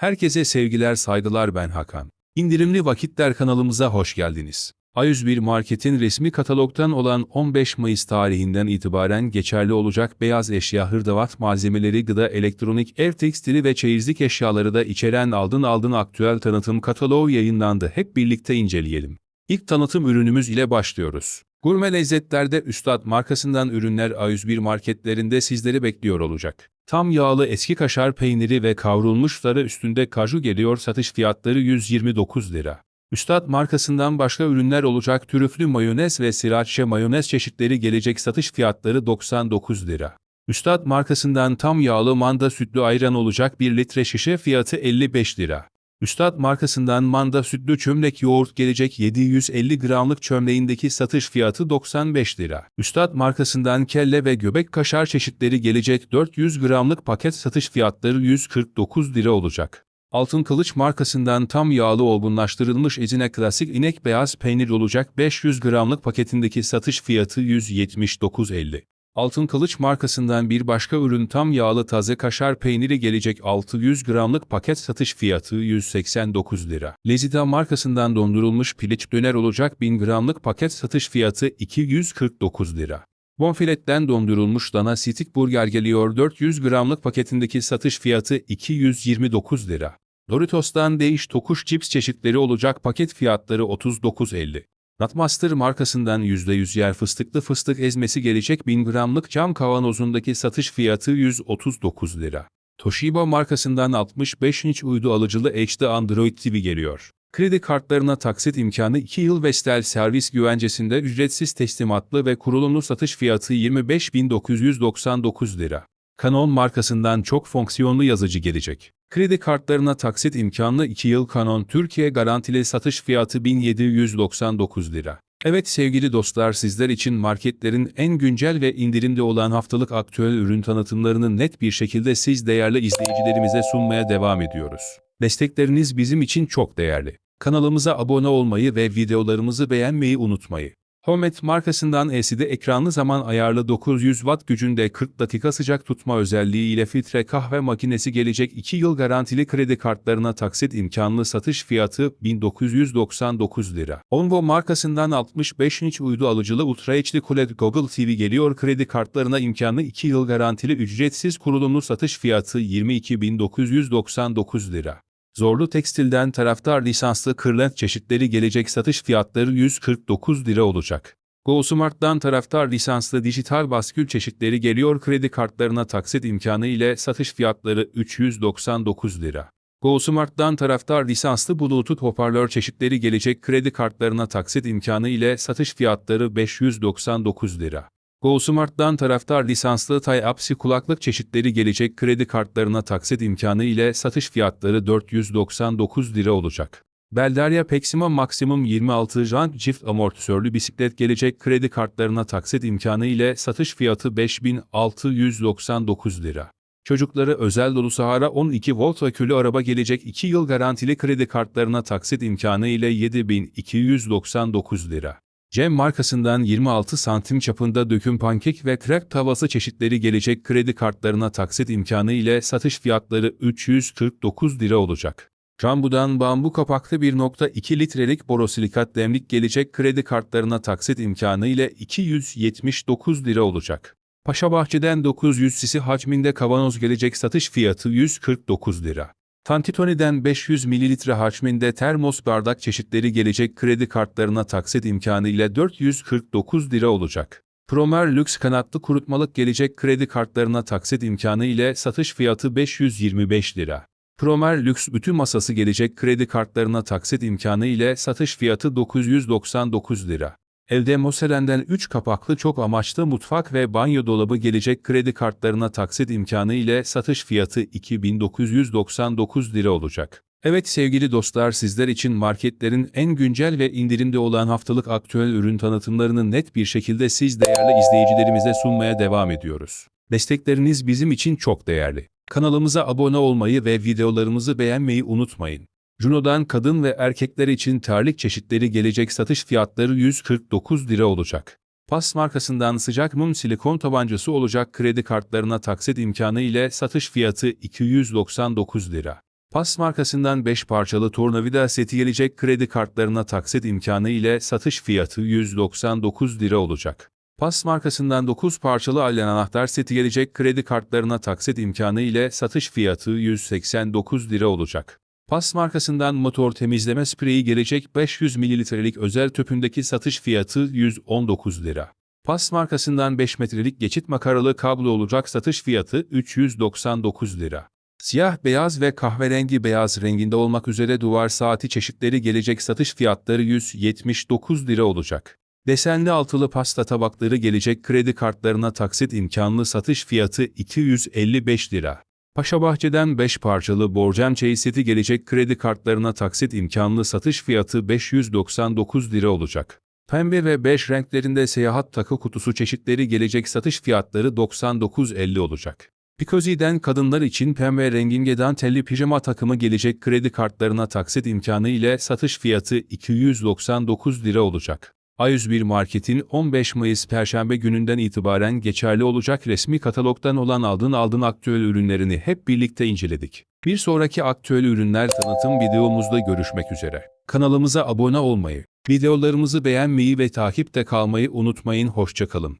Herkese sevgiler saygılar ben Hakan. İndirimli Vakitler kanalımıza hoş geldiniz. A101 Market'in resmi katalogdan olan 15 Mayıs tarihinden itibaren geçerli olacak beyaz eşya hırdavat malzemeleri gıda elektronik ev tekstili ve çeyizlik eşyaları da içeren aldın aldın aktüel tanıtım kataloğu yayınlandı. Hep birlikte inceleyelim. İlk tanıtım ürünümüz ile başlıyoruz. Gurme lezzetlerde Üstad markasından ürünler A101 marketlerinde sizleri bekliyor olacak. Tam yağlı eski kaşar peyniri ve kavrulmuşları üstünde kaju geliyor satış fiyatları 129 lira. Üstad markasından başka ürünler olacak trüflü mayonez ve sriracha mayonez çeşitleri gelecek satış fiyatları 99 lira. Üstad markasından tam yağlı manda sütlü ayran olacak 1 litre şişe fiyatı 55 lira. Üstad markasından manda sütlü çömlek yoğurt gelecek 750 gramlık çömleğindeki satış fiyatı 95 lira. Üstad markasından kelle ve göbek kaşar çeşitleri gelecek 400 gramlık paket satış fiyatları 149 lira olacak. Altın Kılıç markasından tam yağlı olgunlaştırılmış ezine klasik inek beyaz peynir olacak 500 gramlık paketindeki satış fiyatı 179.50. Altın Kılıç markasından bir başka ürün tam yağlı taze kaşar peyniri gelecek 600 gramlık paket satış fiyatı 189 lira. Lezida markasından dondurulmuş piliç döner olacak 1000 gramlık paket satış fiyatı 249 lira. Bonfiletten dondurulmuş dana sitik burger geliyor 400 gramlık paketindeki satış fiyatı 229 lira. Doritos'tan değiş tokuş cips çeşitleri olacak paket fiyatları 39.50. Nutmaster markasından %100 yer fıstıklı fıstık ezmesi gelecek 1000 gramlık cam kavanozundaki satış fiyatı 139 lira. Toshiba markasından 65 inç uydu alıcılı HD Android TV geliyor. Kredi kartlarına taksit imkanı 2 yıl Vestel servis güvencesinde ücretsiz teslimatlı ve kurulumlu satış fiyatı 25.999 lira. Canon markasından çok fonksiyonlu yazıcı gelecek. Kredi kartlarına taksit imkanlı 2 yıl Canon Türkiye garantili satış fiyatı 1799 lira. Evet sevgili dostlar sizler için marketlerin en güncel ve indirimde olan haftalık aktüel ürün tanıtımlarını net bir şekilde siz değerli izleyicilerimize sunmaya devam ediyoruz. Destekleriniz bizim için çok değerli. Kanalımıza abone olmayı ve videolarımızı beğenmeyi unutmayın. Homet markasından LCD ekranlı zaman ayarlı 900 Watt gücünde 40 dakika sıcak tutma özelliği ile filtre kahve makinesi gelecek 2 yıl garantili kredi kartlarına taksit imkanlı satış fiyatı 1999 lira. Onvo markasından 65 inç uydu alıcılı Ultra HD QLED Google TV geliyor kredi kartlarına imkanlı 2 yıl garantili ücretsiz kurulumlu satış fiyatı 22.999 lira. Zorlu Tekstil'den taraftar lisanslı kırlent çeşitleri gelecek satış fiyatları 149 lira olacak. GoSmart'tan taraftar lisanslı dijital baskül çeşitleri geliyor kredi kartlarına taksit imkanı ile satış fiyatları 399 lira. GoSmart'tan taraftar lisanslı Bluetooth hoparlör çeşitleri gelecek kredi kartlarına taksit imkanı ile satış fiyatları 599 lira. GoSmart'tan taraftar lisanslı Type-C kulaklık çeşitleri gelecek kredi kartlarına taksit imkanı ile satış fiyatları 499 lira olacak. Beldarya Pexima Maximum 26 jant çift amortisörlü bisiklet gelecek kredi kartlarına taksit imkanı ile satış fiyatı 5699 lira. Çocukları özel dolu Sahara 12 volt akülü araba gelecek 2 yıl garantili kredi kartlarına taksit imkanı ile 7299 lira. Cem markasından 26 santim çapında döküm pankek ve krep tavası çeşitleri gelecek kredi kartlarına taksit imkanı ile satış fiyatları 349 lira olacak. Cambu'dan bambu kapaklı 1.2 litrelik borosilikat demlik gelecek kredi kartlarına taksit imkanı ile 279 lira olacak. Paşabahçe'den 900 sisi hacminde kavanoz gelecek satış fiyatı 149 lira. Tantitoni'den 500 ml hacminde termos bardak çeşitleri gelecek kredi kartlarına taksit imkanı ile 449 lira olacak. Promer Lüks kanatlı kurutmalık gelecek kredi kartlarına taksit imkanı ile satış fiyatı 525 lira. Promer Lüks bütün masası gelecek kredi kartlarına taksit imkanı ile satış fiyatı 999 lira. Elde Moselen'den 3 kapaklı çok amaçlı mutfak ve banyo dolabı gelecek kredi kartlarına taksit imkanı ile satış fiyatı 2999 lira olacak. Evet sevgili dostlar sizler için marketlerin en güncel ve indirimde olan haftalık aktüel ürün tanıtımlarını net bir şekilde siz değerli izleyicilerimize sunmaya devam ediyoruz. Destekleriniz bizim için çok değerli. Kanalımıza abone olmayı ve videolarımızı beğenmeyi unutmayın. Juno'dan kadın ve erkekler için terlik çeşitleri gelecek satış fiyatları 149 lira olacak. Pas markasından sıcak mum silikon tabancası olacak kredi kartlarına taksit imkanı ile satış fiyatı 299 lira. Pas markasından 5 parçalı tornavida seti gelecek kredi kartlarına taksit imkanı ile satış fiyatı 199 lira olacak. Pas markasından 9 parçalı ailen anahtar seti gelecek kredi kartlarına taksit imkanı ile satış fiyatı 189 lira olacak. Pas markasından motor temizleme spreyi gelecek 500 mililitrelik özel tüpündeki satış fiyatı 119 lira. Pas markasından 5 metrelik geçit makaralı kablo olacak satış fiyatı 399 lira. Siyah beyaz ve kahverengi beyaz renginde olmak üzere duvar saati çeşitleri gelecek satış fiyatları 179 lira olacak. Desenli altılı pasta tabakları gelecek kredi kartlarına taksit imkanlı satış fiyatı 255 lira. Paşabahçe'den 5 parçalı borcam çeyiz seti gelecek kredi kartlarına taksit imkanlı satış fiyatı 599 lira olacak. Pembe ve beş renklerinde seyahat takı kutusu çeşitleri gelecek satış fiyatları 99.50 olacak. Pikozi'den kadınlar için pembe rengin dantelli pijama takımı gelecek kredi kartlarına taksit imkanı ile satış fiyatı 299 lira olacak. A101 Market'in 15 Mayıs Perşembe gününden itibaren geçerli olacak resmi katalogdan olan aldın aldın aktüel ürünlerini hep birlikte inceledik. Bir sonraki aktüel ürünler tanıtım videomuzda görüşmek üzere. Kanalımıza abone olmayı, videolarımızı beğenmeyi ve takipte kalmayı unutmayın. Hoşçakalın.